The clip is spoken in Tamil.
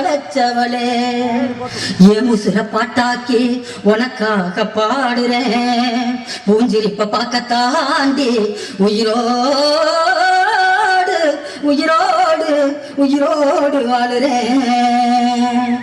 தொலைச்சவளே ஏ முசுர பாட்டாக்கி உனக்காக பாடுறேன். பூஞ்சிரிப்ப பார்க்க தாண்டி உயிரோடு உயிரோடு உயிரோடு வாழுறேன்.